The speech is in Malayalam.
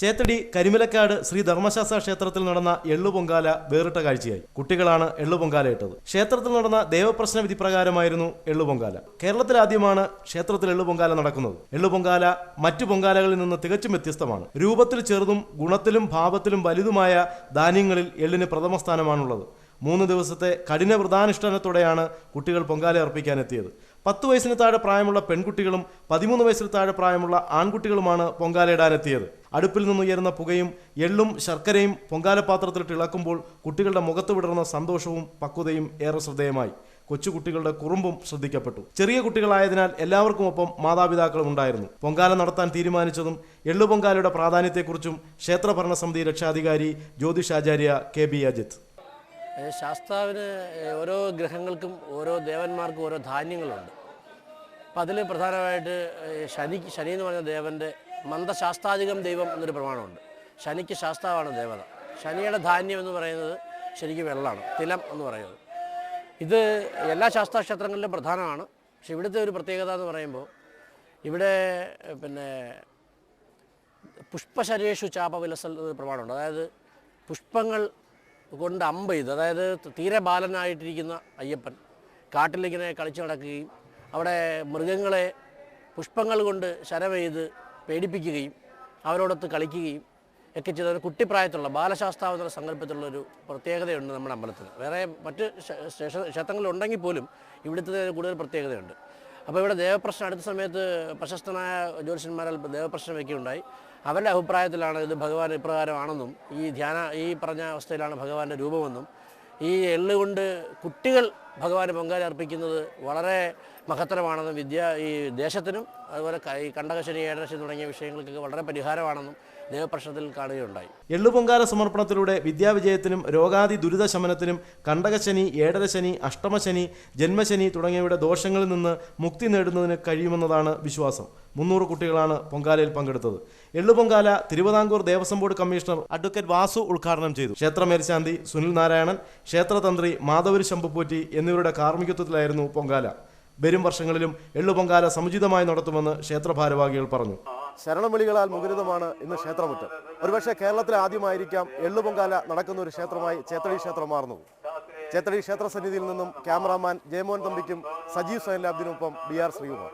ചേത്തടി കരിമിലക്കാട് ശ്രീ ധർമ്മശാസ്ത്ര ക്ഷേത്രത്തിൽ നടന്ന എള്ളുപൊങ്കാല വേറിട്ട കാഴ്ചയായി. കുട്ടികളാണ് എള്ളുപൊങ്കാല ഇട്ടത്. ക്ഷേത്രത്തിൽ നടന്ന ദേവപ്രശ്ന വിധി പ്രകാരമായിരുന്നു എള്ളുപൊങ്കാല. കേരളത്തിൽ ആദ്യമാണ് ക്ഷേത്രത്തിൽ എള്ളുപൊങ്കാല നടക്കുന്നത്. എള്ളുപൊങ്കാല മറ്റു പൊങ്കാലകളിൽ നിന്ന് തികച്ചും വ്യത്യസ്തമാണ്. രൂപത്തിൽ ചെറുതും ഗുണത്തിലും ഭാവത്തിലും വലുതുമായ ധാന്യങ്ങളിൽ എള്ളിന് പ്രഥമ സ്ഥാനമാണുള്ളത്. മൂന്ന് ദിവസത്തെ കഠിന വ്രതാനുഷ്ഠാനത്തോടെയാണ് കുട്ടികൾ പൊങ്കാല അർപ്പിക്കാനെത്തിയത് പത്ത് വയസ്സിന് താഴെ പ്രായമുള്ള പെൺകുട്ടികളും പതിമൂന്ന് വയസ്സിന് താഴെ പ്രായമുള്ള ആൺകുട്ടികളുമാണ് പൊങ്കാലയിടാനെത്തിയത്. അടുപ്പിൽ നിന്നുയരുന്ന പുകയും എള്ളും ശർക്കരയും പൊങ്കാല പാത്രത്തിൽ ഇളക്കുമ്പോൾ കുട്ടികളുടെ മുഖത്ത് വിടർന്ന സന്തോഷവും പക്വതയും ഏറെ ശ്രദ്ധേയമായി. കൊച്ചുകുട്ടികളുടെ കുറുമ്പും ശ്രദ്ധിക്കപ്പെട്ടു. ചെറിയ കുട്ടികളായതിനാൽ എല്ലാവർക്കും ഒപ്പം മാതാപിതാക്കളും ഉണ്ടായിരുന്നു. പൊങ്കാല നടത്താൻ തീരുമാനിച്ചതും എള്ളുപൊങ്കാലയുടെ പ്രാധാന്യത്തെക്കുറിച്ചും ക്ഷേത്രഭരണ സമിതി രക്ഷാധികാരി ജ്യോതിഷാചാര്യ കെ ബി അജിത്ത് ശാസ്താവിന് ഓരോ ഗ്രഹങ്ങൾക്കും ഓരോ ദേവന്മാർക്കും ഓരോ ധാന്യങ്ങളുണ്ട്. അപ്പം അതിൽ പ്രധാനമായിട്ട് ശനി ശനി എന്ന് പറയുന്ന ദേവന്റെ മന്ദശാസ്താധികം ദൈവം എന്നൊരു പ്രമാണമുണ്ട്. ശനിക്ക് ശാസ്താവാണ് ദേവത. ശനിയുടെ ധാന്യം എന്ന് പറയുന്നത് ശരിക്കും വെള്ളമാണ് തിലം എന്ന് പറയുന്നത്. ഇത് എല്ലാ ശാസ്താക്ഷേത്രങ്ങളിലും പ്രധാനമാണ്. പക്ഷെ ഇവിടുത്തെ ഒരു പ്രത്യേകത എന്ന് പറയുമ്പോൾ ഇവിടെ പിന്നെ പുഷ്പശരേഷു ചാപ വിലസൽ എന്നൊരു പ്രമാണമുണ്ട്. അതായത് പുഷ്പങ്ങൾ കൊണ്ട് അമ്പ് ചെയ്ത് അതായത് തീരെ ബാലനായിട്ടിരിക്കുന്ന അയ്യപ്പൻ കാട്ടിലിങ്ങനെ കളിച്ചു നടക്കുകയും അവിടെ മൃഗങ്ങളെ പുഷ്പങ്ങൾ കൊണ്ട് ശരമെയ്ത് പേടിപ്പിക്കുകയും അവരോടൊത്ത് കളിക്കുകയും ഒക്കെ ചെയ്ത ഒരു കുട്ടിപ്രായത്തിലുള്ള ബാലശാസ്താവ് എന്നുള്ള സങ്കല്പത്തിലുള്ള ഒരു പ്രത്യേകതയുണ്ട് നമ്മുടെ അമ്പലത്തിൽ. വേറെ മറ്റ് ക്ഷേത്രങ്ങളുണ്ടെങ്കിൽ പോലും ഇവിടുത്തെ കൂടുതൽ പ്രത്യേകതയുണ്ട്. അപ്പോൾ ഇവിടെ ദേവപ്രശ്നം അടുത്ത സമയത്ത് പ്രശസ്തനായ ജ്യോതിഷന്മാരാൽ ദേവപ്രശ്നം വയ്ക്കുകയുണ്ടായി അവരുടെ അഭിപ്രായത്തിലാണ് ഇത് ഭഗവാൻ ഇപ്രകാരമാണെന്നും ഈ ധ്യാന ഈ പറഞ്ഞ അവസ്ഥയിലാണ് ഭഗവാന്റെ രൂപമെന്നും. ഈ എള്ളുകൊണ്ട് കുട്ടികൾ ഭഗവാന് പൊങ്കാല അർപ്പിക്കുന്നത് വളരെ മഹത്തരമാണെന്നും വിദ്യ ഈ ദേശത്തിനും അതുപോലെ ഈ കണ്ടകശനി ഏഴരശനി തുടങ്ങിയ വിഷയങ്ങൾക്കൊക്കെ വളരെ പരിഹാരമാണെന്നും ദേവപ്രശ്നത്തിൽ കാണുകയുണ്ടായി. എള്ളുപൊങ്കാല സമർപ്പണത്തിലൂടെ വിദ്യാവിജയത്തിനും രോഗാദി ദുരിതശമനത്തിനും കണ്ടകശനി ഏഴരശനി അഷ്ടമശനി ജന്മശനി തുടങ്ങിയവയുടെ ദോഷങ്ങളിൽ നിന്ന് മുക്തി നേടുന്നതിന് കഴിയുമെന്നതാണ് വിശ്വാസം. മുന്നൂറ് കുട്ടികളാണ് പൊങ്കാലയിൽ പങ്കെടുത്തത്. എള്ളുപൊങ്കാല Thiruvithamkoor Devaswom board commissioner advocate Vasu ഉദ്ഘാടനം ചെയ്തു. ക്ഷേത്ര മേൽശാന്തി സുനിൽ നാരായണൻ ക്ഷേത്രതന്ത്രി മാധവരി ശമ്പുപോറ്റി എന്നിവരുടെ കാർമ്മികത്വത്തിലായിരുന്നു പൊങ്കാല. വരും വർഷങ്ങളിലും എള്ളുപൊങ്കാല സമുചിതമായി നടത്തുമെന്ന് ക്ഷേത്രഭാരവാഹികൾ പറഞ്ഞു. ശരണവിളികളാൽ മുഖരിതമാണ് ഇന്ന് ക്ഷേത്രമുറ്റം. ഒരുപക്ഷെ കേരളത്തിൽ ആദ്യമായിരിക്കാം എള്ളുപൊങ്കാല നടക്കുന്ന ഒരു ക്ഷേത്രമായി ചേത്തടി ക്ഷേത്രം മാറുന്നു ചേത്തടി ക്ഷേത്ര സന്നിധിയിൽ നിന്നും ക്യാമറാമാൻ ജയമോഹൻ തമ്പിക്കും സജീവ് സൈൻലാബ്ദിനുമൊപ്പം ബി ആർ ശ്രീകുമാർ.